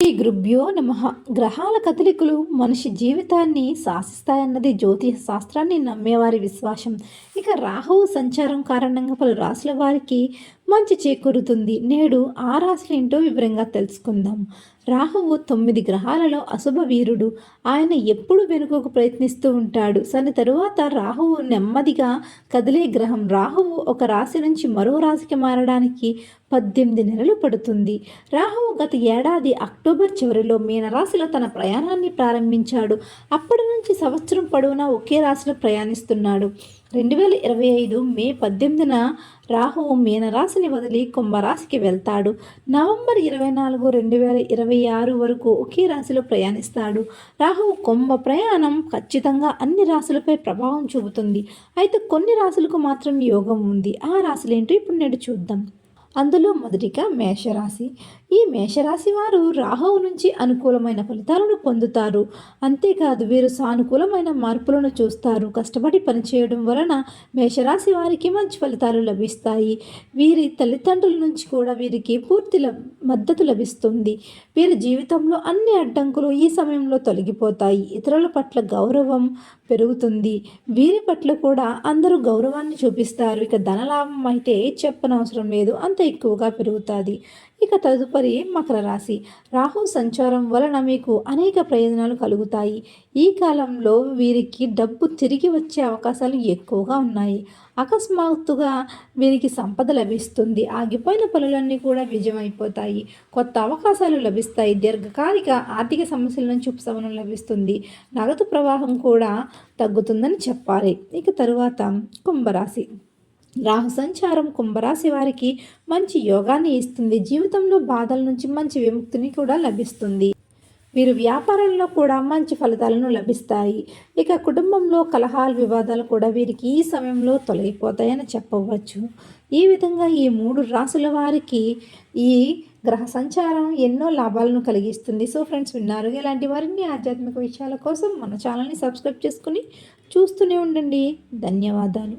ఈ గృభ్యో నమ. గ్రహాల కదలికలు మనిషి జీవితాన్ని శాసిస్తాయన్నది జ్యోతిష శాస్త్రాన్ని నమ్మేవారి విశ్వాసం. ఇక రాహువు సంచారం కారణంగా పలు రాసుల వారికి మంచి చేకూరుతుంది. నేడు ఆ రాశులు ఏంటో వివరంగా తెలుసుకుందాం. రాహువు తొమ్మిది గ్రహాలలో అశుభ వీరుడు. ఆయన ఎప్పుడు వెనుకకు ప్రయత్నిస్తూ ఉంటాడు. సని తరువాత రాహువు నెమ్మదిగా కదిలే గ్రహం. రాహువు ఒక రాశి నుంచి మరో రాశికి మారడానికి పద్దెనిమిది నెలలు పడుతుంది. రాహువు గత ఏడాది అక్టోబర్ చివరిలో మీనరాశిలో తన ప్రయాణాన్ని ప్రారంభించాడు. అప్పటి నుంచి సంవత్సరం పొడవునా ఒకే రాశిలో ప్రయాణిస్తున్నాడు. రెండు వేల ఇరవై ఐదు మే పద్దెనిమిదిన రాహువు మీనరాశిని వదిలి కుంభరాశికి వెళ్తాడు. నవంబర్ ఇరవై నాలుగు రెండు వేల ఇరవై ఆరు వరకు ఒకే రాశిలో ప్రయాణిస్తాడు. రాహువు కుంభ ప్రయాణం ఖచ్చితంగా అన్ని రాశులపై ప్రభావం చూపుతుంది. అయితే కొన్ని రాశులకు మాత్రం యోగం ఉంది. ఆ రాశులేంటో ఇప్పుడు నేడు చూద్దాం. అందులో మొదటిగా మేషరాశి. ఈ మేషరాశి వారు రాహువు నుంచి అనుకూలమైన ఫలితాలను పొందుతారు. అంతేకాదు వీరు సానుకూలమైన మార్పులను చూస్తారు. కష్టపడి పనిచేయడం వలన మేషరాశి వారికి మంచి ఫలితాలు లభిస్తాయి. వీరి తల్లిదండ్రుల నుంచి కూడా వీరికి పూర్తి మద్దతు లభిస్తుంది. వీరి జీవితంలో అన్ని అడ్డంకులు ఈ సమయంలో తొలగిపోతాయి. ఇతరుల పట్ల గౌరవం పెరుగుతుంది. వీరి పట్ల కూడా అందరూ గౌరవాన్ని చూపిస్తారు. ఇక ధనలాభం అయితే చెప్పనవసరం లేదు. అంత ఎక్కువగా పెరుగుతుంది. ఇక తదుపరి మకర రాశి రాహు సంచారం వలన మీకు అనేక ప్రయోజనాలు కలుగుతాయి. ఈ కాలంలో వీరికి డబ్బు తిరిగి వచ్చే అవకాశాలు ఎక్కువగా ఉన్నాయి. అకస్మాత్తుగా వీరికి సంపద లభిస్తుంది. ఆగిపోయిన పనులన్నీ కూడా విజయమైపోతాయి కొత్త అవకాశాలు లభిస్తాయి. దీర్ఘకాలిక ఆర్థిక సమస్యల నుంచి ఉపశమనం లభిస్తుంది. నగదు ప్రవాహం కూడా తగ్గుతుందని చెప్పాలి. ఇక తరువాత కుంభరాశి. రాహు సంచారం కుంభరాశి వారికి మంచి యోగాన్ని ఇస్తుంది. జీవితంలో బాధల నుంచి మంచి విముక్తిని కూడా లభిస్తుంది. వీరు వ్యాపారంలో కూడా మంచి ఫలితాలను లభిస్తాయి. ఇక కుటుంబంలో కలహాలు వివాదాలు కూడా వీరికి ఈ సమయంలో తొలగిపోతాయని చెప్పవచ్చు. ఈ విధంగా ఈ మూడు రాసుల వారికి ఈ గ్రహ సంచారం ఎన్నో లాభాలను కలిగిస్తుంది. సో ఫ్రెండ్స్ విన్నారు ఇలాంటి మరిన్ని ఆధ్యాత్మిక విషయాల కోసం మన ఛానల్ని సబ్స్క్రైబ్ చేసుకుని చూస్తూనే ఉండండి. ధన్యవాదాలు.